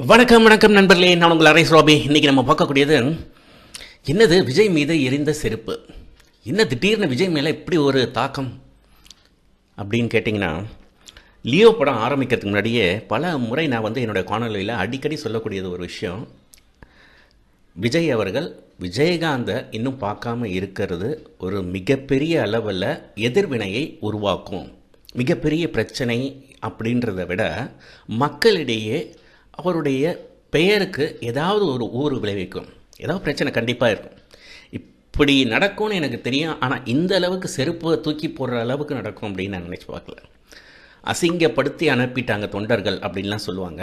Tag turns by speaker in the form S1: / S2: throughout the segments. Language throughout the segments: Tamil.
S1: வணக்கம் வணக்கம் நண்பர்களே. நான் உங்கள் அரேஸ் ராபி இன்றைக்கி நம்ம பார்க்கக்கூடியது என்னது? விஜய் மீது எரிந்த செருப்பு. என்ன திடீர்னு விஜய் மேலே இப்படி ஒரு தாக்கம் அப்படின்னு கேட்டிங்கன்னா லியோ படம் ஆரம்பிக்கிறதுக்கு முன்னாடியே பல முறை நான் வந்து என்னுடைய காணொலியில் அடிக்கடி சொல்லக்கூடியது ஒரு விஷயம். விஜய் அவர்கள் விஜயகாந்தை இன்னும் பார்க்காம இருக்கிறது ஒரு மிகப்பெரிய அளவில் எதிர்வினையை உருவாக்கும். மிகப்பெரிய பிரச்சனை அப்படின்றத விட மக்களிடையே அவருடைய பெயருக்கு ஏதாவது ஒரு ஊர் விளைவிக்கும். ஏதாவது பிரச்சனை கண்டிப்பாக இருக்கும். இப்படி நடக்கும்னு எனக்கு தெரியும். ஆனால் இந்த அளவுக்கு செருப்பு தூக்கி போடுற அளவுக்கு நடக்கும் அப்படின்னு நான் நினச்சி பார்க்கல. அசிங்கப்படுத்தி அனுப்பிட்டாங்க தொண்டர்கள் அப்படின்லாம் சொல்லுவாங்க.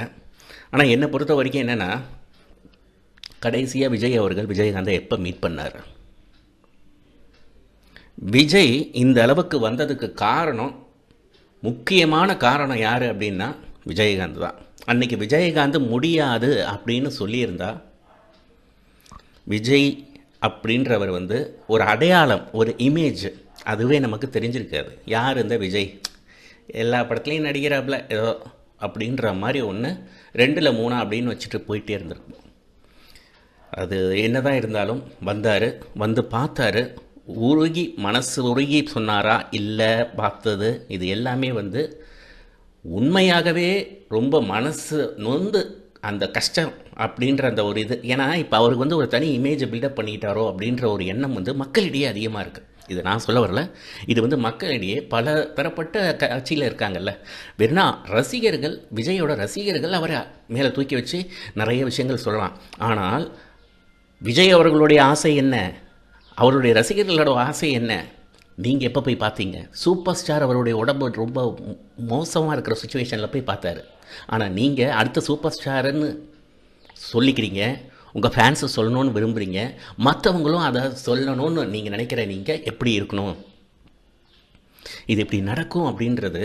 S1: ஆனால் என்னை பொறுத்த வரைக்கும் என்னென்னா கடைசியாக விஜய் அவர்கள் விஜயகாந்தை எப்போ மீட் பண்ணார்? விஜய் இந்த அளவுக்கு வந்ததுக்கு காரணம் முக்கியமான காரணம் யார் அப்படின்னா விஜயகாந்த் தான். அன்னைக்கு விஜயகாந்த் முடியாது அப்படின்னு சொல்லியிருந்தா விஜய் அப்படின்றவர் வந்து ஒரு அடையாளம் ஒரு இமேஜ் அதுவே நமக்கு தெரிஞ்சிருக்காது. யார் இந்த விஜய்? எல்லா படத்துலையும் நடிக்கிறாப்புல ஏதோ அப்படின்ற மாதிரி ஒன்று ரெண்டில் மூணா அப்படின்னு வச்சுட்டு போயிட்டே இருந்திருக்கும். அது என்னதான் இருந்தாலும் வந்தார் வந்து பார்த்தாரு. உருகி மனசு உருகி சொன்னாரா? இல்லை பார்த்தது. இது எல்லாமே வந்து உண்மையாகவே ரொம்ப மனசு நொந்து அந்த கஷ்டம் அப்படின்ற அந்த ஒரு இது. ஏன்னா இப்போ அவருக்கு வந்து ஒரு தனி இமேஜை பில்டப் பண்ணிட்டாரோ அப்படின்ற ஒரு எண்ணம் வந்து மக்களிடையே அதிகமாக இருக்குது இது நான் சொல்ல வரல. இது வந்து மக்களிடையே பல பெறப்பட்ட கட்சியில் இருக்காங்கல்ல. வெறும்னா ரசிகர்கள் விஜயோட ரசிகர்கள் அவரை மேலே தூக்கி வச்சு நிறைய விஷயங்கள் சொல்லலாம். ஆனால் விஜய் அவர்களுடைய ஆசை என்ன? அவருடைய ரசிகர்களோட ஆசை என்ன? நீங்கள் எப்போ போய் பார்த்தீங்க சூப்பர் ஸ்டார் அவருடைய உடம்பு ரொம்ப மோசமாக இருக்கிற சுச்சுவேஷனில் போய் பார்த்தாரு. ஆனால் நீங்கள் அடுத்த சூப்பர் ஸ்டாருன்னு சொல்லிக்கிறீங்க உங்கள் ஃபேன்ஸை சொல்லணும்னு விரும்புகிறீங்க மற்றவங்களும் அதை சொல்லணும்னு நீங்கள் நினைக்கிற நீங்கள் எப்படி இருக்கணும்? இது இப்படி நடக்கும் அப்படின்றது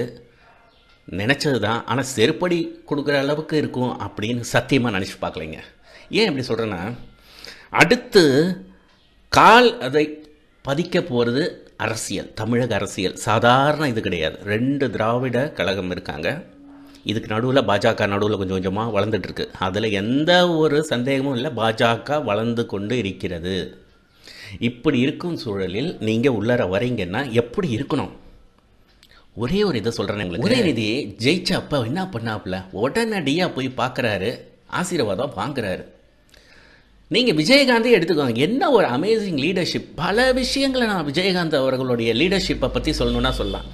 S1: நினச்சது தான் ஆனால் செருப்படி கொடுக்குற அளவுக்கு இருக்கும் அப்படின்னு சத்தியமாக நினச்சி பார்க்கலைங்க. ஏன் இப்படி சொல்கிறேன்னா அடுத்து கால் அதை பதிக்க போகிறது அரசியல் தமிழக அரசியல். சாதாரண இது கிடையாது. ரெண்டு திராவிட கழகம் இருக்காங்க. இதுக்கு நடுவில் பாஜக நடுவில் கொஞ்சம் கொஞ்சமாக வளர்ந்துட்டுருக்கு. அதில் எந்த ஒரு சந்தேகமும் இல்லை. பாஜக வளர்ந்து கொண்டு இருக்கிறது. இப்படி இருக்கும் சூழலில் நீங்கள் உள்ளர வரீங்கன்னா எப்படி இருக்கணும்? ஒரே ஒரு இதை சொல்கிறேன் உங்களுக்கு. உதயநிதி ஜெயிச்ச அப்போ என்ன பண்ணாப்புல? உடனடியாக போய் பார்க்குறாரு ஆசீர்வாதம் வாங்குறாரு. நீங்கள் விஜயகாந்தே எடுத்துக்கோங்க. என்ன ஒரு அமேசிங் லீடர்ஷிப் பல விஷயங்களை நான் விஜயகாந்த் அவர்களுடைய லீடர்ஷிப்பை பற்றி சொல்லணும்னா சொல்லலாம்.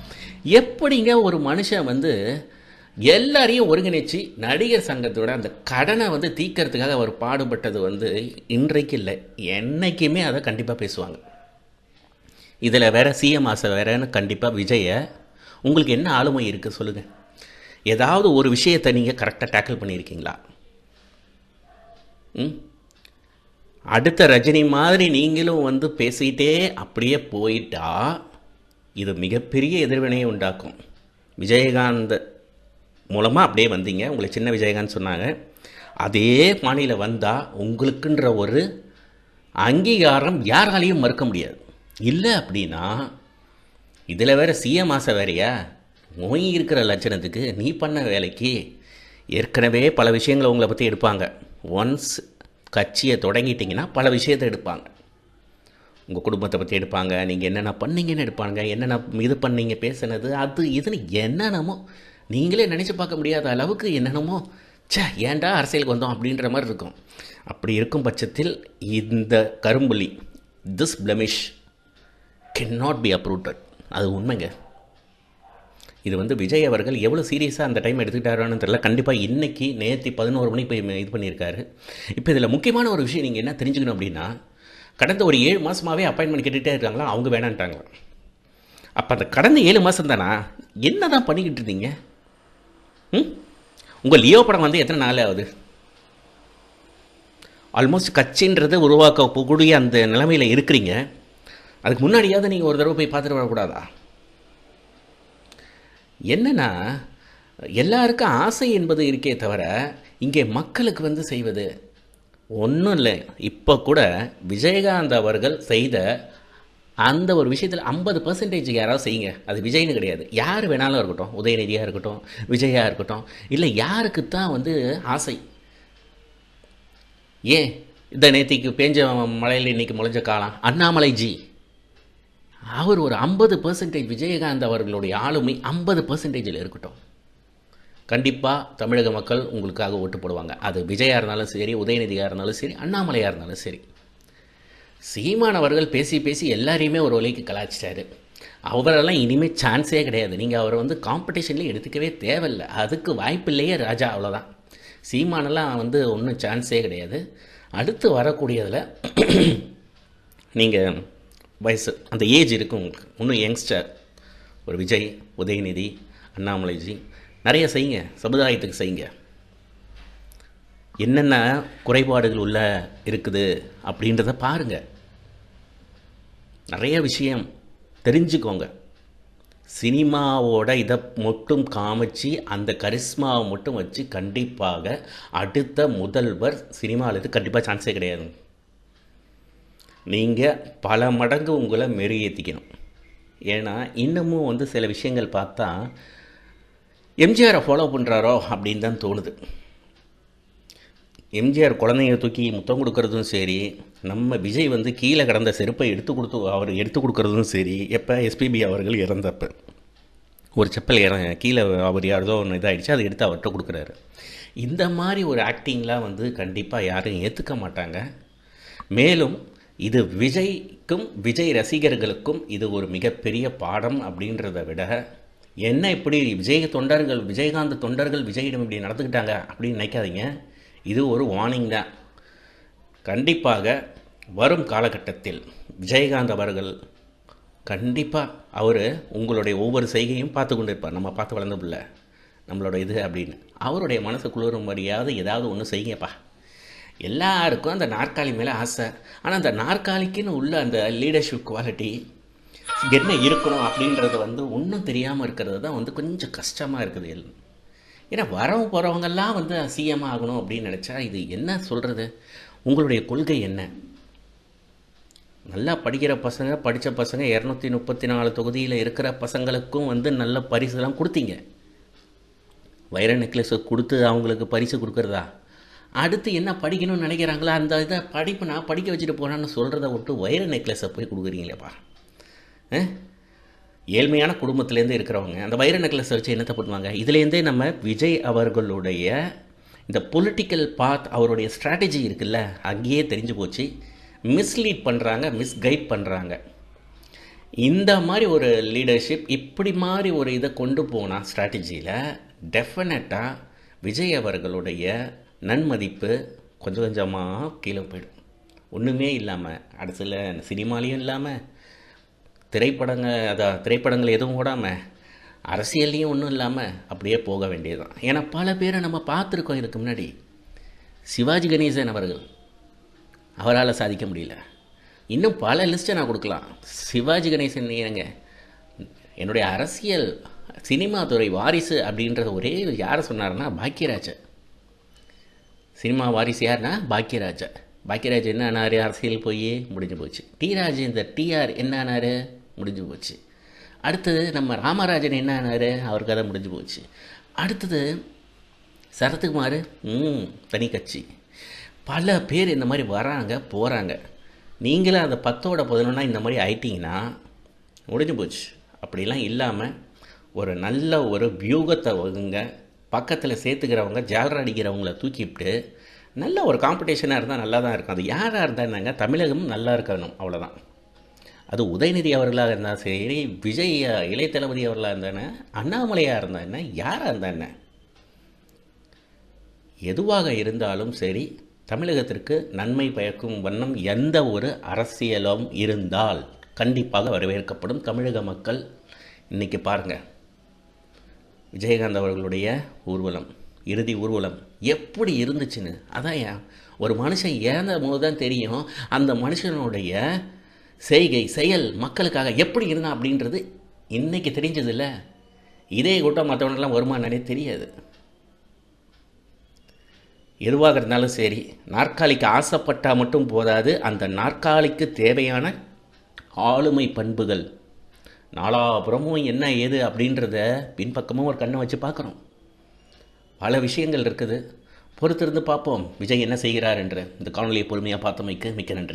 S1: எப்படிங்க ஒரு மனுஷன் வந்து எல்லாரையும் ஒருங்கிணைச்சு நடிகர் சங்கத்தோட அந்த கடனை வந்து தீக்கிறதுக்காக அவர் பாடுபட்டது வந்து இன்றைக்கு இல்லை. என்றைக்குமே அதை கண்டிப்பாக பேசுவாங்க. இதில் வேற சிஎம் ஆசை வேறன்னு கண்டிப்பாக விஜயை உங்களுக்கு என்ன ஆளுமை இருக்குது சொல்லுங்கள் ஏதாவது ஒரு விஷயத்தை நீங்கள் கரெக்டாக டேக்கிள் பண்ணியிருக்கீங்களா? ம்? அடுத்த ரஜினி மாதிரி நீங்களும் வந்து பேசிக்கிட்டே அப்படியே போயிட்டா இது மிகப்பெரிய எதிர்வினையை உண்டாக்கும். விஜயகாந்த் மூலமாக அப்படியே வந்தீங்க. உங்களை சின்ன விஜயகாந்த் சொன்னாங்க. அதே மாநில வந்தால் உங்களுக்குன்ற ஒரு அங்கீகாரம் யாராலையும் மறுக்க முடியாது. இல்லை அப்படின்னா இதில் வேறு சிஎம் ஆசை வேறையா? நோய் இருக்கிற லட்சணத்துக்கு நீ பண்ண வேலைக்கு ஏற்கனவே பல விஷயங்களை உங்களை பற்றி எடுப்பாங்க. ஒன்ஸ் கட்சியை தொடங்கிட்டிங்கன்னா பல விஷயத்தை எடுப்பாங்க. உங்கள் குடும்பத்தை பற்றி எடுப்பாங்க. நீங்கள் என்னென்ன பண்ணீங்கன்னு எடுப்பாங்க. என்னென்ன இது பண்ணீங்க பேசுனது அது இதுன்னு என்னென்னமோ நீங்களே நினச்சி பார்க்க முடியாத அளவுக்கு என்னென்னமோ சே ஏன்டா அரசியலுக்கு வந்தோம் அப்படின்ற மாதிரி இருக்கும். அப்படி இருக்கும் பட்சத்தில் இந்த கரும்புலி this blemish can not be approved அது உண்மைங்க. இது வந்து விஜய் அவர்கள் எவ்வளோ சீரியஸாக அந்த டைம் எடுத்துக்கிட்டாரான்னு தெரியல. கண்டிப்பாக இன்றைக்கி நேற்று பதினோரு மணிக்கு போய் இது பண்ணியிருக்காரு. இப்போ இதில் முக்கியமான ஒரு விஷயம் நீங்கள் என்ன தெரிஞ்சுக்கணும் அப்படின்னா கடந்த ஒரு ஏழு மாதமாகவே அப்பாயின்மெண்ட் கேட்டுகிட்டே இருக்காங்களா? அவங்க வேணான்ட்டாங்களா? அப்போ அந்த கடந்த ஏழு மாதம் தானா? என்ன தான் பண்ணிக்கிட்டு இருந்தீங்க? ம்? உங்கள் லியோ படம் வந்து எத்தனை நாள் ஆகுது? ஆல்மோஸ்ட் கட்சின்றதை உருவாக்கக்கூடிய அந்த நிலைமையில் இருக்கிறீங்க. அதுக்கு முன்னாடியாவது நீங்கள் ஒரு தடவை போய் பார்த்துட்டு வரக்கூடாதா? என்னன்னா எல்லாருக்கும் ஆசை என்பது இருக்கே தவிர இங்கே மக்களுக்கு வந்து செய்வது ஒன்றும் இல்லை. இப்போ கூட விஜயகாந்த் அவர்கள் செய்த அந்த ஒரு விஷயத்தில் ஐம்பது பர்சன்டேஜ் யாராவது செய்யுங்க. அது விஜய்னு கிடையாது. யார் வேணாலும் இருக்கட்டும். உதயநிதியாக இருக்கட்டும் விஜயாக இருக்கட்டும். இல்லை யாருக்கு தான் வந்து ஆசை? ஏன்? இந்த நேத்திக்கு பேஞ்ச மழையில் இன்னைக்கு முளைஞ்ச காலம் அண்ணாமலை ஜி. அவர் ஒரு ஐம்பது பர்சன்டேஜ் விஜயகாந்த் அவர்களுடைய ஆளுமை ஐம்பது பர்சன்டேஜில் இருக்கட்டும். கண்டிப்பாக தமிழக மக்கள் உங்களுக்காக ஓட்டு போடுவாங்க. அது விஜயாக இருந்தாலும் சரி உதயநிதியாக இருந்தாலும் சரி அண்ணாமலையாக இருந்தாலும் சரி. சீமான் அவர்கள் பேசி பேசி எல்லாரையுமே ஒரு வழிக்கு கலாச்சிட்டாரு அவரெல்லாம் இனிமேல் சான்ஸே கிடையாது. நீங்கள் அவரை வந்து காம்படிஷன்லேயே எடுத்துக்கவே தேவையில்லை. அதுக்கு வாய்ப்பில்லையே ராஜா அவ்வளோதான் சீமானெல்லாம் வந்து ஒன்றும் சான்ஸே கிடையாது. அடுத்து வரக்கூடியதில் நீங்கள் வயசு அந்த ஏஜ் இருக்கும் உங்களுக்கு. இன்னும் யங்ஸ்டர் ஒரு விஜய் உதயநிதி அண்ணாமலைஜி நிறைய செய்யுங்க சமுதாயத்துக்கு செய்யுங்க. என்னென்ன குறைபாடுகள் உள்ள இருக்குது அப்படின்றத பாருங்கள் நிறைய விஷயம் தெரிஞ்சுக்கோங்க. சினிமாவோட இதை மட்டும் காமிச்சு அந்த கரிஸ்மாவை மட்டும் வச்சு கண்டிப்பாக அடுத்த முதல்வர் சினிமாவில் கண்டிப்பாக சான்ஸே கிடையாது. நீங்கள் பல மடங்கு உங்களை மெருகேற்றிக்கணும் ஏன்னா இன்னமும் வந்து சில விஷயங்கள் பார்த்தா எம்ஜிஆரை ஃபாலோ பண்ணுறாரோ அப்படின்னு தான் தோணுது. எம்ஜிஆர் குழந்தைங்க தூக்கி முத்தம் கொடுக்கறதும் சரி நம்ம விஜய் வந்து கீழே கிடந்த செருப்பை எடுத்து கொடுத்து அவர் எடுத்து கொடுக்கறதும் சரி எப்போ எஸ்பிபி அவர்கள் இறந்தப்ப ஒரு செப்பல் இற கீழே அவர் யாரதோ ஒன்று இதாகிடுச்சு அதை எடுத்து அவர்கிட்ட கொடுக்குறாரு. இந்த மாதிரி ஒரு ஆக்டிங்லாம் வந்து கண்டிப்பாக யாரும் ஏற்றுக்க மாட்டாங்க. மேலும் இது விஜய்க்கும் விஜய் ரசிகர்களுக்கும் இது ஒரு மிகப்பெரிய பாடம் அப்படின்றத விட என்ன இப்படி விஜய் தொண்டர்கள் விஜயகாந்த் தொண்டர்கள் விஜயிடம் இப்படி நடந்துக்கிட்டாங்க அப்படின்னு நினைக்காதீங்க. இது ஒரு வார்னிங் தான். கண்டிப்பாக வரும் காலகட்டத்தில் விஜயகாந்த் அவர்கள் கண்டிப்பாக அவர் உங்களுடைய ஒவ்வொரு செய்கையும் பார்த்து கொண்டு இருப்பார் நம்ம பார்த்து வளர்ந்த பிள்ளை நம்மளோட இது அப்படின்னு. அவருடைய மனசு குளிரும்படியாவது ஏதாவது ஒன்று செய்யுங்கப்பா. எல்லாருக்கும் அந்த நாற்காலி மேலே ஆசை. ஆனால் அந்த நாற்காலிக்குன்னு உள்ள அந்த லீடர்ஷிப் குவாலிட்டி என்ன இருக்கணும் அப்படின்றது வந்து ஒன்றும் தெரியாமல் இருக்கிறது தான் வந்து கொஞ்சம் கஷ்டமாக இருக்குது. ஏன்னா வரவங்க போகிறவங்கெல்லாம் வந்து சிஎம் ஆகணும் அப்படின்னு நினச்சா இது என்ன சொல்கிறது உங்களுடைய கொள்கை என்ன? நல்லா படிக்கிற பசங்க படித்த பசங்க இரநூத்தி முப்பத்தி நாலு தொகுதியில் இருக்கிற பசங்களுக்கும் வந்து நல்ல பரிசுலாம் கொடுத்தீங்க. வைர நெக்லஸை கொடுத்து அவங்களுக்கு பரிசு கொடுக்குறதா? அடுத்து என்ன படிக்கணும்னு நினைக்கிறாங்களோ அந்த இதை படிப்பு நான் படிக்க வச்சுட்டு போனான்னு சொல்கிறத விட்டு வைர நெக்லஸை போய் கொடுக்குறீங்களேப்பா. ஆ? ஏழ்மையான குடும்பத்துலேருந்து இருக்கிறவங்க அந்த வைர நெக்லஸை வச்சு என்னத்தை பண்ணுவாங்க? இதுலேருந்தே நம்ம விஜய் அவர்களுடைய இந்த பொலிட்டிக்கல் பாத் அவருடைய ஸ்ட்ராட்டஜி இருக்குல்ல அங்கேயே தெரிஞ்சு போச்சு. மிஸ்லீட் பண்ணுறாங்க மிஸ்கைட் பண்ணுறாங்க இந்த மாதிரி ஒரு லீடர்ஷிப் இப்படி மாதிரி ஒரு இதை கொண்டு போனால் ஸ்ட்ராட்டஜியில் டெஃபினட்டாக விஜய் அவர்களுடைய நன்மதிப்பு கொஞ்சம் கொஞ்சமாக கீழே போயிடும். ஒன்றுமே இல்லாமல் அடுத்துல சினிமாலேயும் இல்லாமல் திரைப்படங்கள் அதான் திரைப்படங்கள் எதுவும் ஓடாமல் அரசியல்லையும் ஒன்றும் இல்லாமல் அப்படியே போக வேண்டியதுதான். ஏன்னா பல பேரை நம்ம பார்த்துருக்கோம் இதுக்கு முன்னாடி. சிவாஜி கணேசன் அவர்கள் அவரால் சாதிக்க முடியல. இன்னும் பல லிஸ்ட்டை நான் கொடுக்கலாம். சிவாஜி கணேசன் ஏங்க என்னுடைய அரசியல் சினிமா துறை வாரிசு அப்படின்றத ஒரே யாரை சொன்னார்னா பாக்கியராஜன். சினிமா வாரிசு யாருன்னா பாக்கியராஜா. பாக்கியராஜ் என்ன ஆனார்? அரசியல் போய் முடிஞ்சு போச்சு. டி ராஜேந்தர் டிஆர் என்ன ஆனார்? முடிஞ்சு போச்சு. அடுத்தது நம்ம ராமராஜன் என்ன ஆனார்? அவர் கதை முடிஞ்சு போச்சு. அடுத்தது சரத்குமார் ம் தனி கட்சி. பல பேர் இந்த மாதிரி வராங்க போகிறாங்க நீங்களும் அந்த பத்தோட பதினொன்னா இந்த மாதிரி ஆயிட்டிங்கன்னா முடிஞ்சு போச்சு. அப்படிலாம் இல்லாமல் ஒரு நல்ல ஒரு வியூகத்தை வகுங்க. பக்கத்தில் சேர்த்துக்கிறவங்க ஜாலரா அடிக்கிறவங்கள தூக்கிவிட்டு நல்ல ஒரு காம்படிஷனாக இருந்தால் நல்லா தான் இருக்கும். அது யாராக இருந்தால் என்னங்க? தமிழகம் நல்லா இருக்கணும் அவ்வளோதான் அது உதயநிதி அவர்களாக இருந்தால் சரி விஜய் இளைய தளபதி அவர்களாக இருந்தானே அண்ணாமலையாக இருந்தா என்ன? யாராக இருந்தா என்ன? எதுவாக இருந்தாலும் சரி தமிழகத்திற்கு நன்மை பயக்கும் வண்ணம் எந்த ஒரு அரசியலும் இருந்தால் கண்டிப்பாக வரவேற்கப்படும் தமிழக மக்கள். இன்றைக்கி பாருங்கள் விஜயகாந்த் அவர்களுடைய ஊர்வலம் இறுதி ஊர்வலம் எப்படி இருந்துச்சுன்னு? அதான் ஏன்? ஒரு மனுஷன் இறந்த போது தான் தெரியும் அந்த மனுஷனுடைய செய்கை செயல் மக்களுக்காக எப்படி இருந்தான் அப்படின்றது இன்னைக்கு தெரிஞ்சதில்ல. இதே கூட்டம் மற்றவனெல்லாம் வருமானே தெரியாது. எதுவாக இருந்தாலும் சரி நாற்காலிக்கு ஆசைப்பட்டால் மட்டும் போதாது அந்த நாற்காலிக்கு தேவையான ஆளுமை பண்புகள் நாலாபுறமும் என்ன ஏது அப்படின்றத பின்பக்கமும் ஒரு கண்ணை வச்சு பார்க்குறோம் பல விஷயங்கள் இருக்குது. பொறுத்திருந்து பார்ப்போம். விஜய் என்ன செய்கிறார் என்று. இந்த காணொலியை பொறுமையாக பார்த்தமைக்கு மிக்க நன்றி.